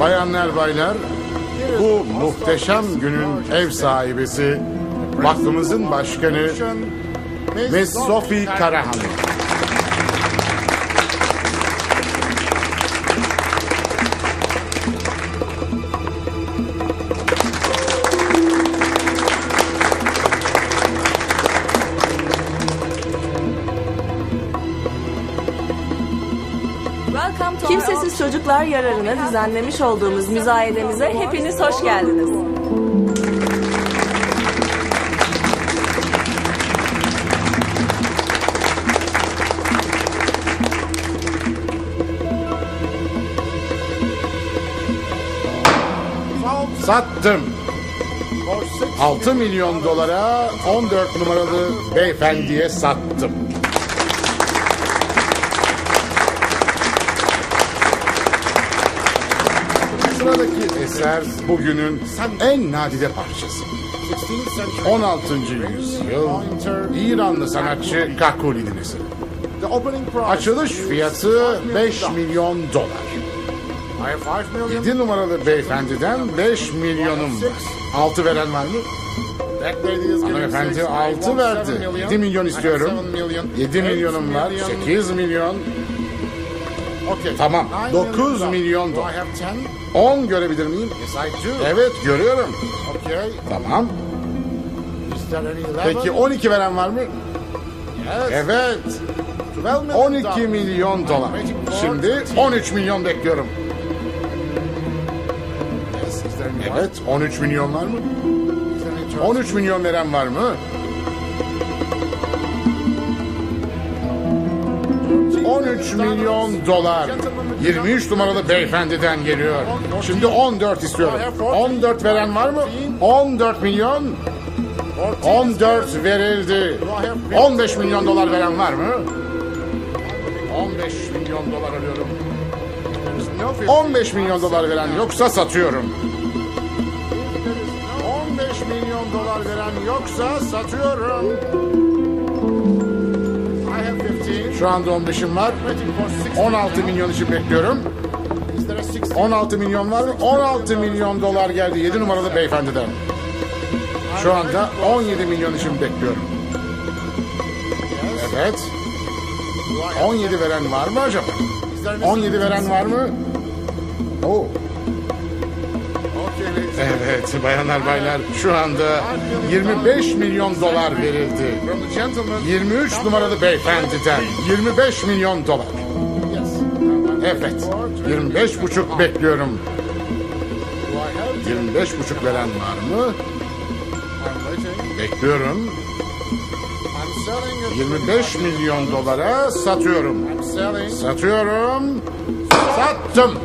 Bayanlar baylar, bu muhteşem günün ev sahibesi, vakfımızın başkanı Miss Sophie Karahan. Çocuklar yararına düzenlemiş olduğumuz müzayedemize hepiniz hoş geldiniz. Sattım. 6 milyon dolara 14 numaralı beyefendiye sattım. Eser bugünün en nadide parçası. 16. yüzyıl İranlı sanatçı Kakuli'nin eseri. Açılış fiyatı 5 milyon dolar. 7 numaralı beyefendiden 5 milyonum var. 6 veren var mı? Hanımefendi 6 verdi. 7 milyon istiyorum. 7 milyonum var. 8 milyon. Tamam. 9 milyon dolar. 10 görebilir miyim? Evet görüyorum. Tamam. Peki 12 veren var mı? Evet. 12 milyon dolar. Şimdi 13 milyon bekliyorum. Evet 13 milyon var mı? 13 milyon veren var mı? 13 milyon dolar. 23 numaralı beyefendiden geliyor. Şimdi 14 istiyorum. 14 veren var mı? 14 milyon. 14 verildi. 15 milyon dolar veren var mı? 15 milyon dolar arıyorum. 15 milyon dolar veren yoksa satıyorum. 15 milyon dolar veren yoksa satıyorum. Şu anda 15'im var. 16 milyon için bekliyorum. 16 milyon var mı? 16 milyon dolar geldi 7 numaralı beyefendiden. Şu anda 17 milyon için bekliyorum. Evet. 17 veren var mı acaba? 17 veren var mı? Oo. Evet bayanlar baylar şu anda 25 milyon dolar verildi. 23 numaralı beyefendiden 25 milyon dolar. Evet 25 buçuk bekliyorum. 25 buçuk veren var mı? Bekliyorum. 25 milyon dolara satıyorum. Satıyorum. Sattım.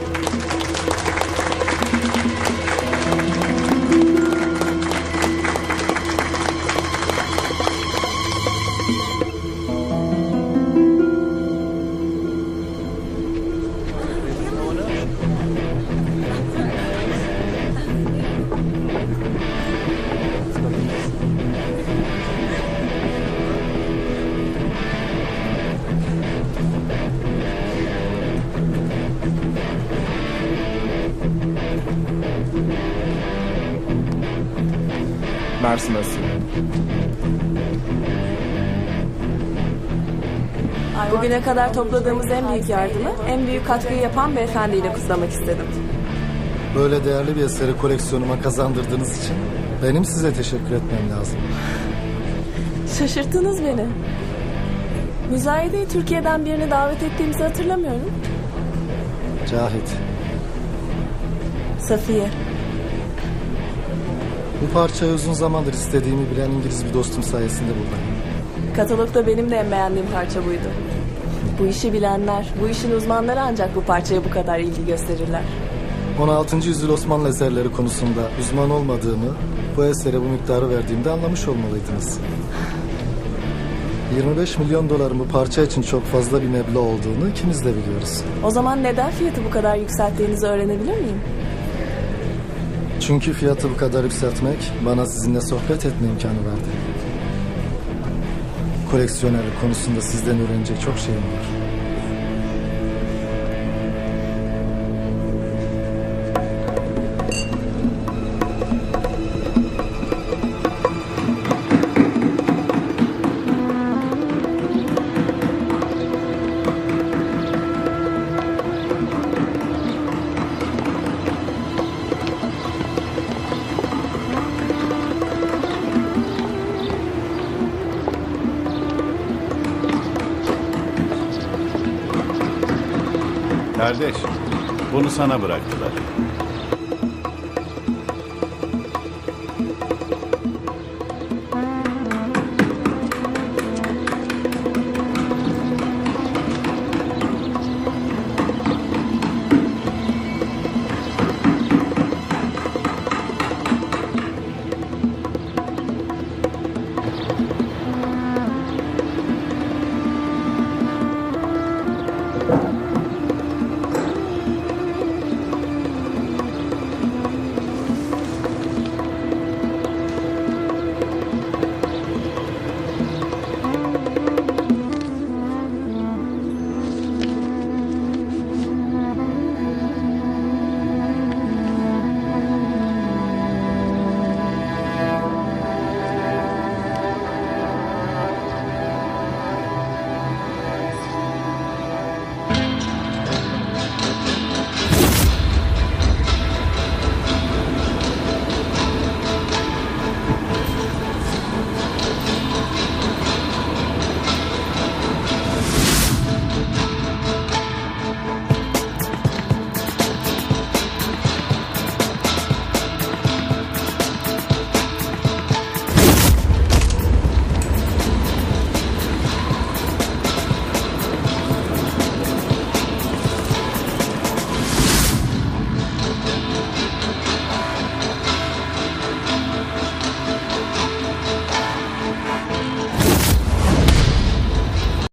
Mersi. Bugüne kadar topladığımız en büyük yardımı en büyük katkıyı yapan beyefendiyle kutlamak istedim. Böyle değerli bir eseri koleksiyonuma kazandırdığınız için benim size teşekkür etmem lazım. Şaşırttınız beni. Müzayedeyi Türkiye'den birini davet ettiğimizi hatırlamıyorum. Cahit, Safiye. Bu parçayı uzun zamandır istediğimi bilen İngiliz bir dostum sayesinde buldum. Katalogda benim de en beğendiğim parça buydu. Bu işi bilenler, bu işin uzmanları ancak bu parçaya bu kadar ilgi gösterirler. 16. yüzyıl Osmanlı eserleri konusunda uzman olmadığımı, bu esere bu miktarı verdiğimde anlamış olmalıydınız. 25 milyon doların bu parça için çok fazla bir meblağ olduğunu ikimiz de biliyoruz. O zaman neden fiyatı bu kadar yükselttiğinizi öğrenebilir miyim? Çünkü fiyatı bu kadar yükseltmek bana sizinle sohbet etme imkanı verdi. Koleksiyonerlik konusunda sizden öğrenecek çok şeyim var. Kardeş, bunu sana bıraktılar.